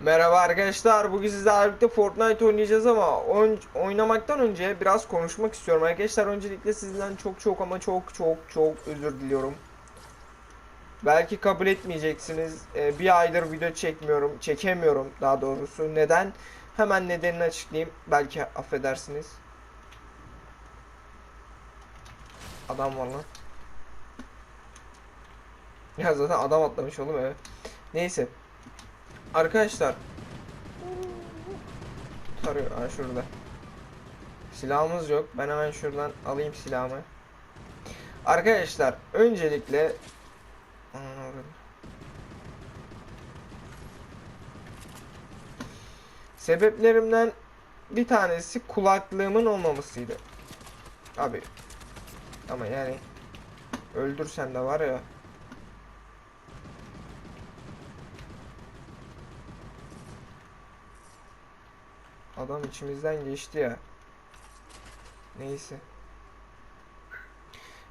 Merhaba arkadaşlar. Bugün sizlerle birlikte Fortnite oynayacağız ama oyn- oynamaktan önce biraz konuşmak istiyorum. Arkadaşlar öncelikle sizden çok çok ama çok çok çok özür diliyorum. Belki kabul etmeyeceksiniz. Ee, bir aydır video çekmiyorum. Çekemiyorum daha doğrusu. Neden? Hemen nedenini açıklayayım. Belki affedersiniz. Adam var lan. Ya zaten adam atlamış oğlum eve. Neyse. Arkadaşlar. Tarıyor. Ha şurada. Silahımız yok. Ben hemen şuradan alayım silahımı. Arkadaşlar öncelikle. Sebeplerimden bir tanesi kulaklığımın olmamasıydı. Abi. Ama yani öldürsen de var ya. Adam içimizden geçti ya. Neyse.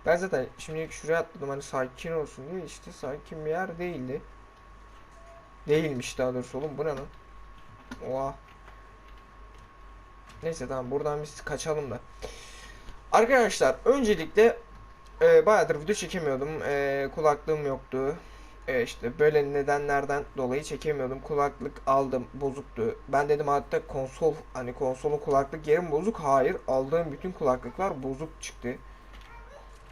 Ben zaten şimdi şuraya atladım hani sakin olsun diye işte sakin bir yer değildi. Değilmiş daha doğrusu oğlum bu ne lan? Oha. Neyse tamam buradan biz kaçalım da. Arkadaşlar öncelikle e, bayağıdır video çekemiyordum. E, kulaklığım yoktu. E, işte böyle nedenlerden dolayı çekemiyordum. Kulaklık aldım bozuktu. Ben dedim hatta konsol hani konsolun kulaklık yerim bozuk. Hayır aldığım bütün kulaklıklar bozuk çıktı.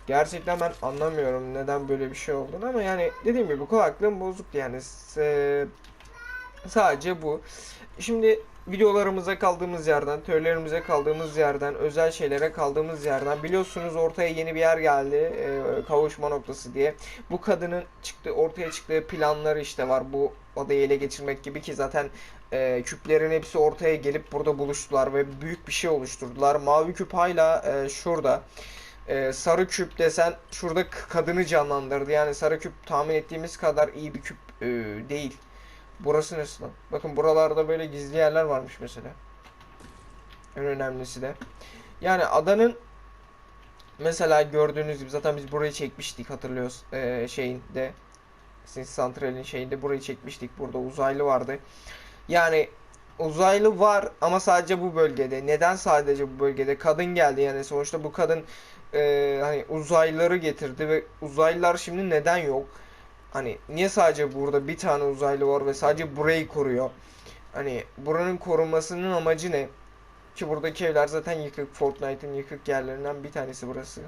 Gerçekten ben anlamıyorum neden böyle bir şey olduğunu ama yani dediğim gibi kulaklığım bozuktu yani S- sadece bu. Şimdi videolarımıza kaldığımız yerden, teorilerimize kaldığımız yerden, özel şeylere kaldığımız yerden biliyorsunuz ortaya yeni bir yer geldi e, kavuşma noktası diye. Bu kadının çıktı ortaya çıktığı planları işte var bu adayı ele geçirmek gibi ki zaten e, küplerin hepsi ortaya gelip burada buluştular ve büyük bir şey oluşturdular. Mavi küp hala e, şurada. Ee, sarı küp desen şurada kadını canlandırdı. Yani sarı küp tahmin ettiğimiz kadar iyi bir küp e, değil. Burası nasıl lan? Bakın buralarda böyle gizli yerler varmış mesela. En önemlisi de. Yani adanın mesela gördüğünüz gibi zaten biz burayı çekmiştik hatırlıyoruz ee, şeyinde. Sinsi Santral'in şeyinde burayı çekmiştik. Burada uzaylı vardı. Yani uzaylı var ama sadece bu bölgede. Neden sadece bu bölgede? Kadın geldi yani sonuçta bu kadın e, hani uzaylıları getirdi ve uzaylılar şimdi neden yok? Hani niye sadece burada bir tane uzaylı var ve sadece burayı koruyor? Hani buranın korunmasının amacı ne? Ki buradaki evler zaten yıkık. Fortnite'ın yıkık yerlerinden bir tanesi burası.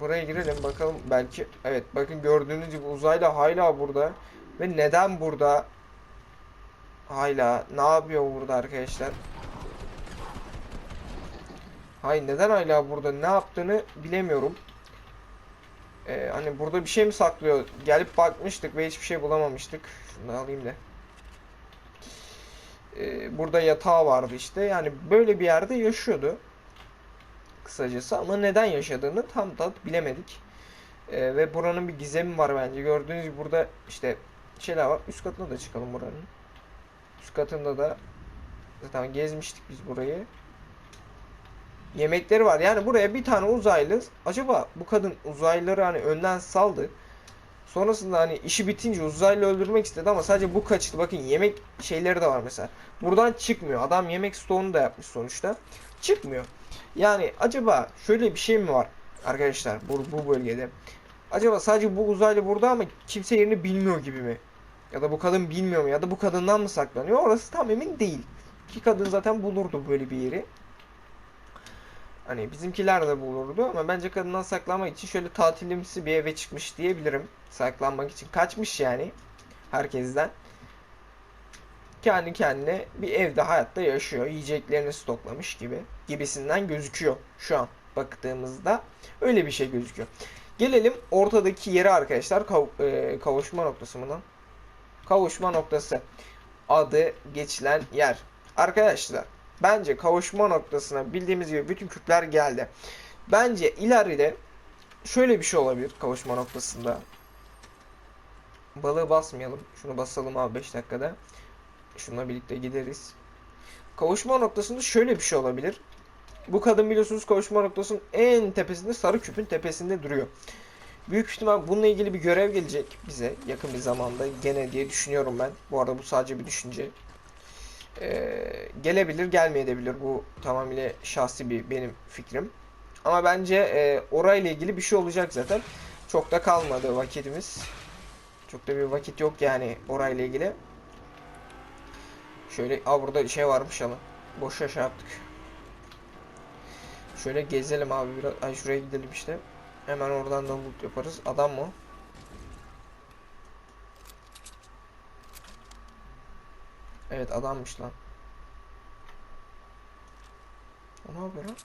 Buraya girelim bakalım belki. Evet bakın gördüğünüz gibi uzaylı hala burada. Ve neden burada? Hala ne yapıyor burada arkadaşlar? Hayır neden hala burada ne yaptığını bilemiyorum. Ee, hani burada bir şey mi saklıyor? Gelip bakmıştık ve hiçbir şey bulamamıştık. Şunu alayım da. Ee, burada yatağı vardı işte. Yani böyle bir yerde yaşıyordu. Kısacası ama neden yaşadığını tam da bilemedik. Ee, ve buranın bir gizemi var bence. Gördüğünüz gibi burada işte şeyler var. Üst katına da çıkalım buranın. Üst katında da zaten gezmiştik biz burayı. Yemekleri var. Yani buraya bir tane uzaylı acaba bu kadın uzaylıları hani önden saldı. Sonrasında hani işi bitince uzaylı öldürmek istedi ama sadece bu kaçtı. Bakın yemek şeyleri de var mesela. Buradan çıkmıyor. Adam yemek stoğunu da yapmış sonuçta. Çıkmıyor. Yani acaba şöyle bir şey mi var arkadaşlar bu, bu bölgede? Acaba sadece bu uzaylı burada ama kimse yerini bilmiyor gibi mi? Ya da bu kadın bilmiyor mu? Ya da bu kadından mı saklanıyor? Orası tam emin değil. Ki kadın zaten bulurdu böyle bir yeri. Hani bizimkiler de bulurdu ama bence kadından saklanmak için şöyle tatilimsi bir eve çıkmış diyebilirim. Saklanmak için kaçmış yani herkesten. Kendi kendine bir evde hayatta yaşıyor. Yiyeceklerini stoklamış gibi gibisinden gözüküyor şu an baktığımızda. Öyle bir şey gözüküyor. Gelelim ortadaki yere arkadaşlar kav- e, kavuşma noktası mı lan? Kavuşma noktası adı geçilen yer. Arkadaşlar bence kavuşma noktasına bildiğimiz gibi bütün küpler geldi. Bence ileride şöyle bir şey olabilir kavuşma noktasında. Balığı basmayalım. Şunu basalım abi 5 dakikada. Şununla birlikte gideriz. Kavuşma noktasında şöyle bir şey olabilir. Bu kadın biliyorsunuz kavuşma noktasının en tepesinde sarı küpün tepesinde duruyor. Büyük ihtimal bununla ilgili bir görev gelecek bize yakın bir zamanda gene diye düşünüyorum ben. Bu arada bu sadece bir düşünce. Ee, gelebilir gelmeyebilir bu tamamıyla şahsi bir benim fikrim. Ama bence e, orayla ilgili bir şey olacak zaten. Çok da kalmadı vakitimiz. Çok da bir vakit yok yani orayla ilgili. Şöyle aa burada şey varmış ama boşa şey yaptık. Şöyle gezelim abi biraz. Ay şuraya gidelim işte. Hemen oradan da loot yaparız. Adam mı? Evet adammış lan. O ne yapıyor lan?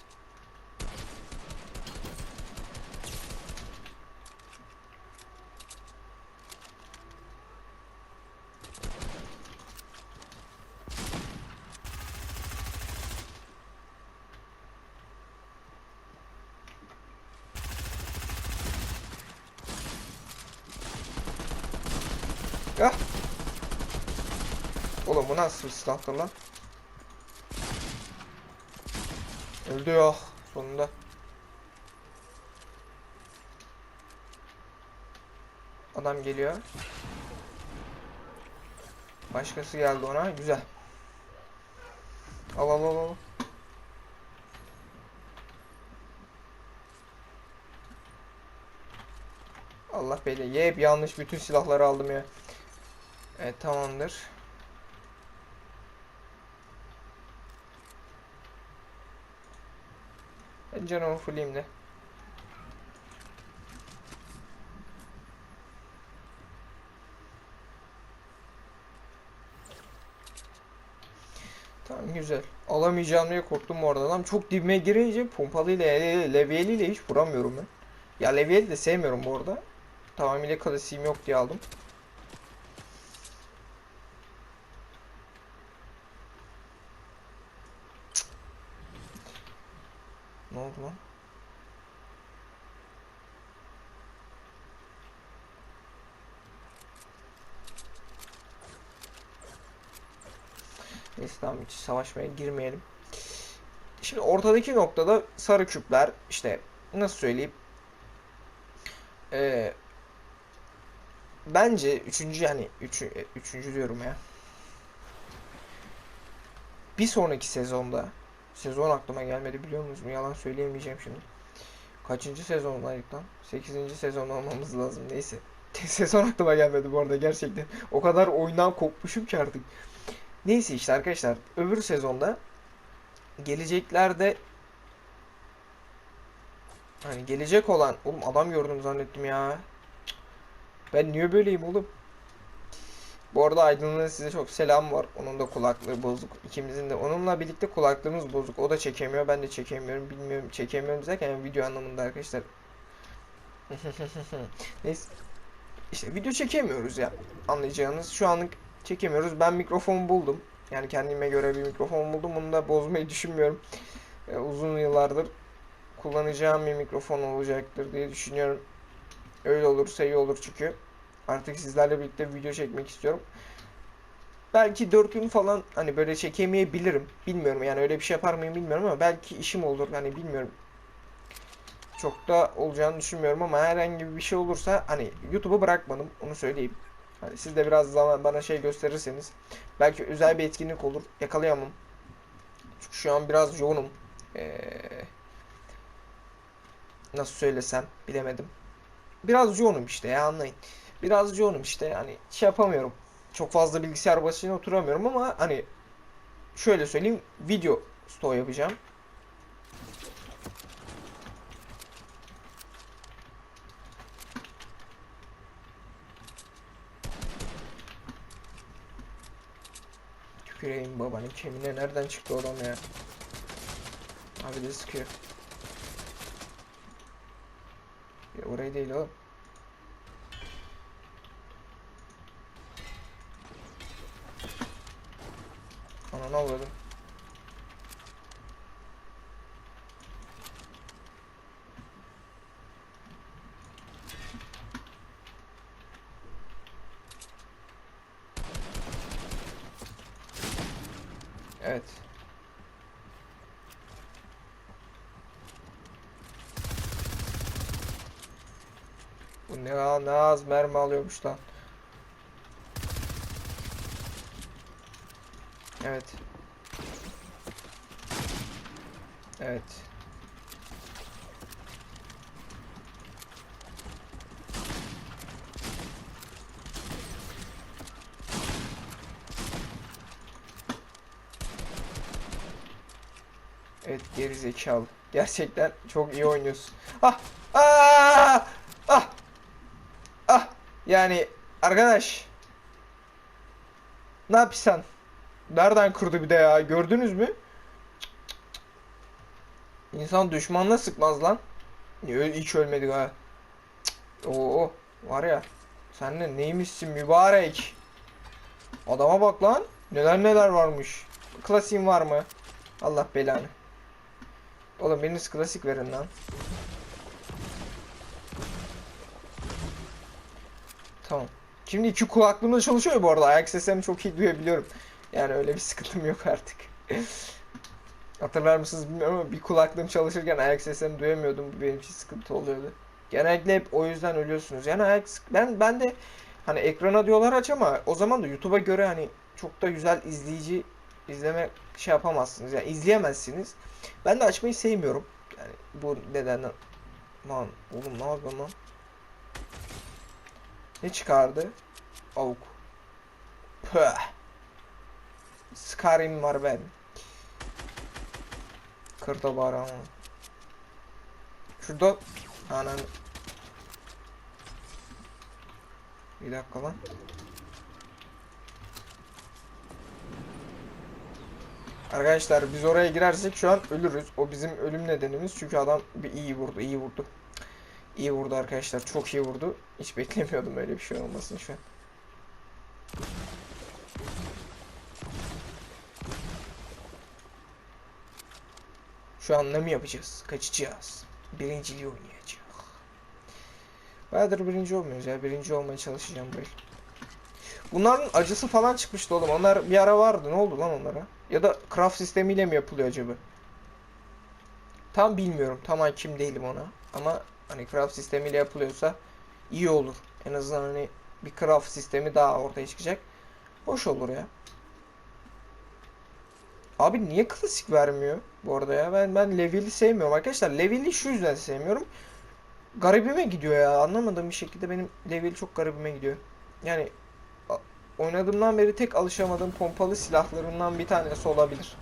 Ya. Oğlum bu nasıl bir silahtır lan? Öldü yok sonunda. Adam geliyor. Başkası geldi ona. Güzel. Al al al al. Allah beni. Ye hep yanlış bütün silahları aldım ya. Evet tamamdır. Ben canımı fulleyim de. Tamam güzel. Alamayacağım diye korktum bu arada. Adam çok dibime girince pompalıyla le- levyeliyle hiç vuramıyorum ben. Ya levyeli de sevmiyorum bu arada. Tamamıyla klasiğim yok diye aldım. Ne oldu lan? Neyse tamam hiç savaşmaya girmeyelim. Şimdi ortadaki noktada sarı küpler işte nasıl söyleyeyim Ee, bence üçüncü yani üçü, e, üçüncü diyorum ya. Bir sonraki sezonda sezon aklıma gelmedi biliyor musunuz? Yalan söyleyemeyeceğim şimdi. Kaçıncı sezondaydık lan? 8. sezon olmamız lazım. Neyse. Sezon aklıma gelmedi bu arada gerçekten. O kadar oyundan kopmuşum ki artık. Neyse işte arkadaşlar. Öbür sezonda geleceklerde hani gelecek olan oğlum adam gördüm zannettim ya. Ben niye böyleyim oğlum? Bu arada Aydın'ın size çok selam var. Onun da kulaklığı bozuk. İkimizin de onunla birlikte kulaklığımız bozuk. O da çekemiyor. Ben de çekemiyorum. Bilmiyorum. Çekemiyorum derken yani video anlamında arkadaşlar. Neyse. İşte video çekemiyoruz ya. Anlayacağınız. Şu anlık çekemiyoruz. Ben mikrofon buldum. Yani kendime göre bir mikrofon buldum. Bunu da bozmayı düşünmüyorum. Ee, uzun yıllardır kullanacağım bir mikrofon olacaktır diye düşünüyorum. Öyle olursa iyi olur çünkü. Artık sizlerle birlikte video çekmek istiyorum. Belki 4 gün falan hani böyle çekemeyebilirim. Bilmiyorum yani öyle bir şey yapar mıyım bilmiyorum ama belki işim olur hani bilmiyorum. Çok da olacağını düşünmüyorum ama herhangi bir şey olursa hani YouTube'u bırakmadım onu söyleyeyim. Hani siz de biraz zaman bana şey gösterirseniz belki özel bir etkinlik olur yakalayamam. Çünkü şu an biraz yoğunum. Ee, nasıl söylesem bilemedim. Biraz yoğunum işte ya anlayın. Biraz yoğunum işte yani şey yapamıyorum. Çok fazla bilgisayar başına oturamıyorum ama hani şöyle söyleyeyim video stoğu yapacağım. Tüküreyim babanın kemiğine nereden çıktı adam ya? Abi de sıkıyor. Ya orayı değil oğlum. Avladım. Evet. Ne, ne az mermi alıyormuş lan. Evet. Evet. Evet geri zekalı. Gerçekten çok iyi oynuyorsun. Ah! Ah! Yani arkadaş. Ne yapıyorsun? Nereden kırdı bir de ya? Gördünüz mü? İnsan düşmanla sıkmaz lan. Niye hiç ölmedik ha? Oo var ya. Sen de neymişsin mübarek? Adama bak lan. Neler neler varmış. Klasiğin var mı? Allah belanı. Oğlum biriniz klasik verin lan. Tamam. Şimdi iki kulaklığım da çalışıyor bu arada. Ayak seslerimi çok iyi duyabiliyorum. Yani öyle bir sıkıntım yok artık. Hatırlar mısınız bilmiyorum ama bir kulaklığım çalışırken ayak seslerimi duyamıyordum. Bu benim için sıkıntı oluyordu. Genellikle hep o yüzden ölüyorsunuz. Yani ayak ben ben de hani ekrana diyorlar aç ama o zaman da YouTube'a göre hani çok da güzel izleyici izleme şey yapamazsınız. Yani izleyemezsiniz. Ben de açmayı sevmiyorum. Yani bu nedenden. Lan oğlum ne yapıyorsun lan? Ne çıkardı? Avuk. Püh. Skyrim var ben. Kırda bari ama. Şurada anan. Bir dakika lan. Arkadaşlar biz oraya girersek şu an ölürüz. O bizim ölüm nedenimiz. Çünkü adam bir iyi vurdu, iyi vurdu. İyi vurdu arkadaşlar. Çok iyi vurdu. Hiç beklemiyordum öyle bir şey olmasını şu an. Şu an ne mi yapacağız? Kaçacağız. Birinciliği oynayacağız. Bayağıdır birinci olmuyoruz ya. Birinci olmaya çalışacağım böyle. Bunların acısı falan çıkmıştı oğlum. Onlar bir ara vardı. Ne oldu lan onlara? Ya da craft sistemiyle mi yapılıyor acaba? Tam bilmiyorum. Tam hakim değilim ona. Ama hani craft sistemiyle yapılıyorsa iyi olur. En azından hani bir craft sistemi daha ortaya çıkacak. Hoş olur ya. Abi niye klasik vermiyor bu arada ya? Ben ben level'i sevmiyorum arkadaşlar. Level'i şu yüzden sevmiyorum. Garibime gidiyor ya. Anlamadığım bir şekilde benim level çok garibime gidiyor. Yani oynadığımdan beri tek alışamadığım pompalı silahlarından bir tanesi olabilir.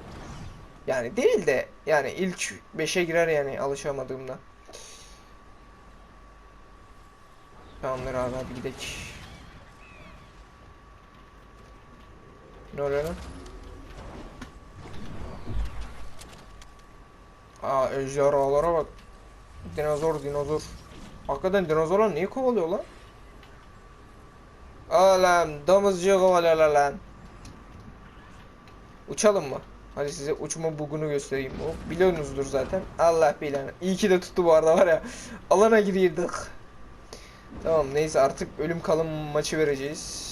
Yani değil de yani ilk 5'e girer yani alışamadığımda. Tamamdır abi hadi gidelim. Ne oluyor lan? Aa ejderhalara bak. Dinozor dinozor. Hakikaten dinozorlar niye kovalıyor lan? Oğlum domuzcuğu kovalıyorlar lan. Uçalım mı? Hadi size uçma bugunu göstereyim. O biliyorsunuzdur zaten. Allah bilir. İyi ki de tuttu bu arada var ya. Alana giriyorduk. Tamam neyse artık ölüm kalım maçı vereceğiz.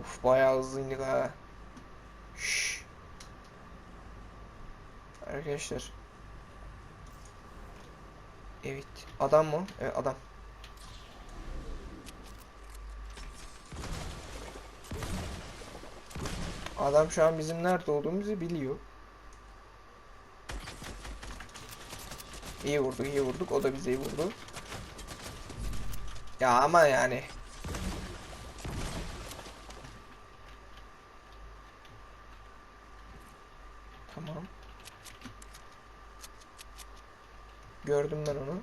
Uf bayağı hızlıydık ha. Şşş. Arkadaşlar. Evet. Adam mı? Evet adam. Adam şu an bizim nerede olduğumuzu biliyor. İyi vurduk, iyi vurduk. O da bize iyi vurdu. Ya ama yani. Tamam. Gördüm ben onu.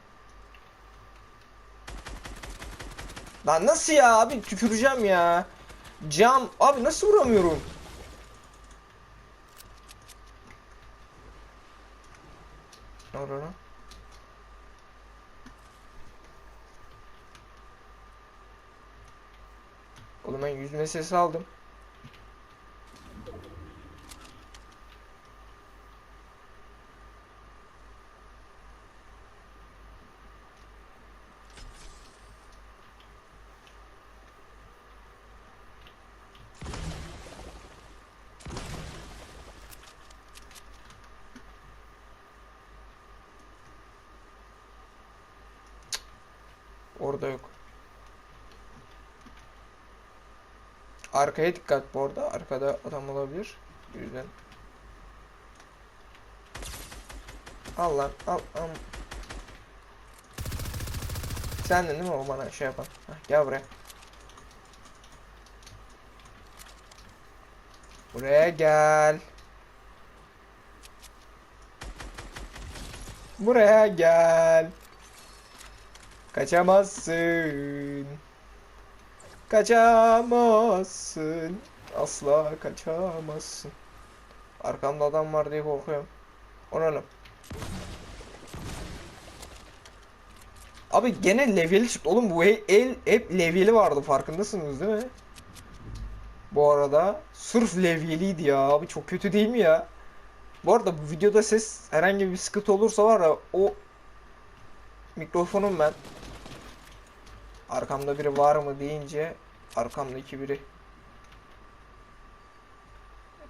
Lan nasıl ya abi tüküreceğim ya. Cam abi nasıl vuramıyorum? Ne oldu lan? yüzme sesi aldım. Orada yok. Arkaya dikkat bu arada. Arkada adam olabilir. Yüzden. Al lan al al. Sendin değil mi o bana şey yapan? Heh, gel buraya. Buraya gel. Buraya gel. Kaçamazsın. Kaçamazsın. Asla kaçamazsın. Arkamda adam var diye korkuyorum. Ona lan. Abi gene level çıktı. Oğlum bu el, hep leveli vardı farkındasınız değil mi? Bu arada sırf levyeliydi ya abi çok kötü değil mi ya? Bu arada bu videoda ses herhangi bir sıkıntı olursa var ya o mikrofonum ben. Arkamda biri var mı deyince arkamdaki biri.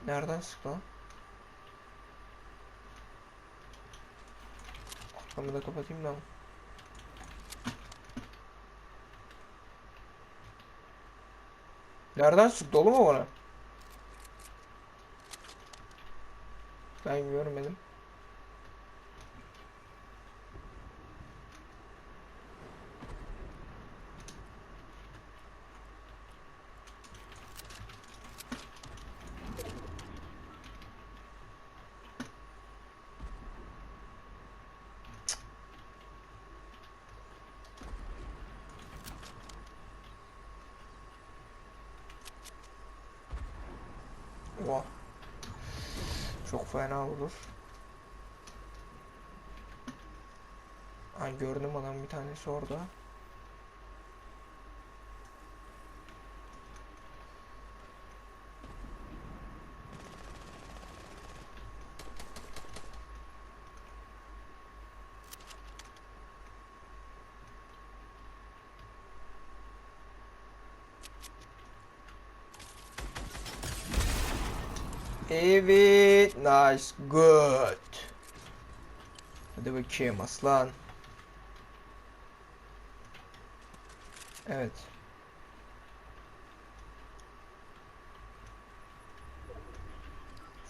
Nereden sıktı lan? Arkamı da kapatayım da. Nereden sıktı oğlum o bana? Ben görmedim. Oha. Çok fena olur. Ay gördüm adam bir tanesi orada. Evet, nice, good. Hadi bakayım aslan. Evet.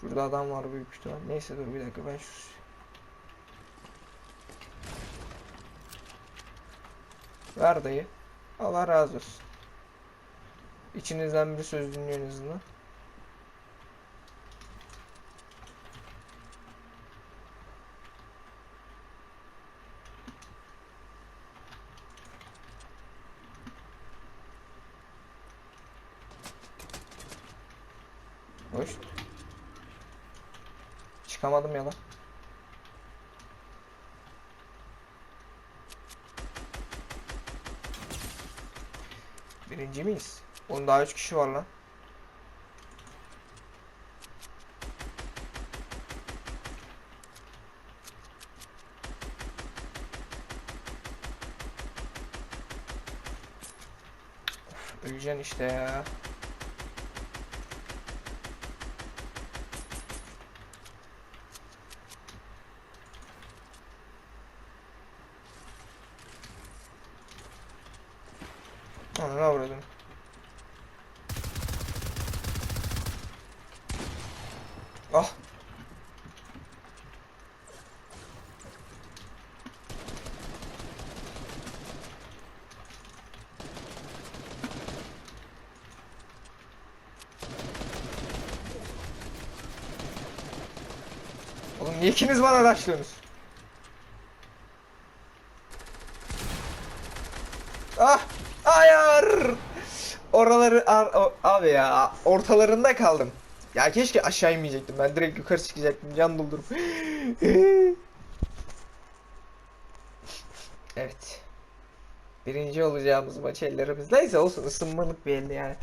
Şurada adam var büyük ihtimal. Neyse dur bir dakika ben şu Ver dayı. Allah razı olsun. İçinizden bir söz dinliyor. Hoş. Çıkamadım ya lan. Birinci miyiz? Oğlum daha üç kişi var lan. Öleceksin işte ya. Ananı avradım. Ah. Oğlum niye ikiniz bana araçlıyorsunuz? Ah! Hayır! Oraları ar- o- abi ya ortalarında kaldım. Ya keşke aşağı inmeyecektim. Ben direkt yukarı çıkacaktım. Can doldurup. evet. Birinci olacağımız maç ellerimizde. Neyse olsun ısınmalık bir yani.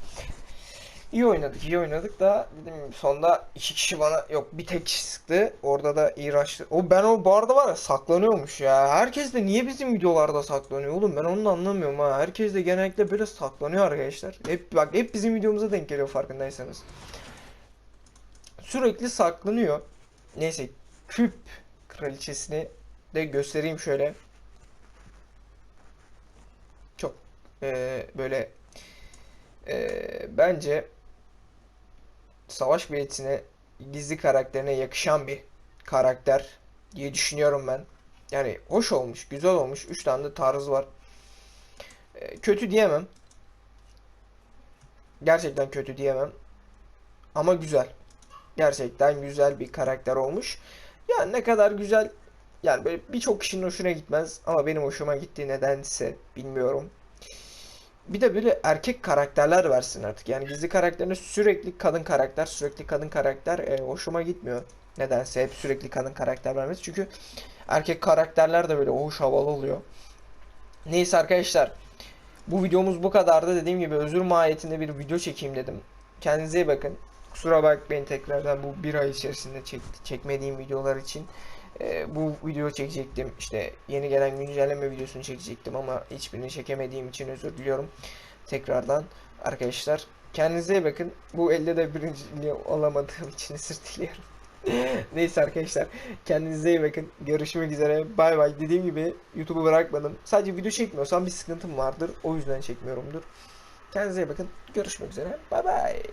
İyi oynadık, iyi oynadık da dedim sonda iki kişi bana yok bir tek kişi sıktı. Orada da rush'tı. O ben o bu arada var ya saklanıyormuş ya. Herkes de niye bizim videolarda saklanıyor oğlum ben onu da anlamıyorum ha. Herkes de genellikle böyle saklanıyor arkadaşlar. Hep bak hep bizim videomuza denk geliyor farkındaysanız. Sürekli saklanıyor. Neyse küp kraliçesini de göstereyim şöyle. Çok Ee, böyle ee, bence savaş biletine gizli karakterine yakışan bir karakter diye düşünüyorum ben. Yani hoş olmuş, güzel olmuş. 3 tane de tarzı var. Ee, kötü diyemem. Gerçekten kötü diyemem. Ama güzel. Gerçekten güzel bir karakter olmuş. Yani ne kadar güzel yani böyle birçok kişinin hoşuna gitmez ama benim hoşuma gitti nedense bilmiyorum. Bir de böyle erkek karakterler versin artık. Yani gizli karakterine sürekli kadın karakter, sürekli kadın karakter e, hoşuma gitmiyor. Nedense hep sürekli kadın karakter vermesi. Çünkü erkek karakterler de böyle hoş havalı oluyor. Neyse arkadaşlar. Bu videomuz bu kadardı. Dediğim gibi özür mahiyetinde bir video çekeyim dedim. Kendinize iyi bakın. Kusura bakmayın tekrardan bu bir ay içerisinde çek, çekmediğim videolar için. Ee, bu video çekecektim. İşte yeni gelen güncelleme videosunu çekecektim ama hiçbirini çekemediğim için özür diliyorum. Tekrardan arkadaşlar kendinize iyi bakın. Bu elde de birinciliği olamadığım için özür diliyorum. Neyse arkadaşlar kendinize iyi bakın. Görüşmek üzere. Bay bay. Dediğim gibi YouTube'u bırakmadım. Sadece video çekmiyorsam bir sıkıntım vardır. O yüzden çekmiyorumdur. Kendinize iyi bakın. Görüşmek üzere. Bay bay.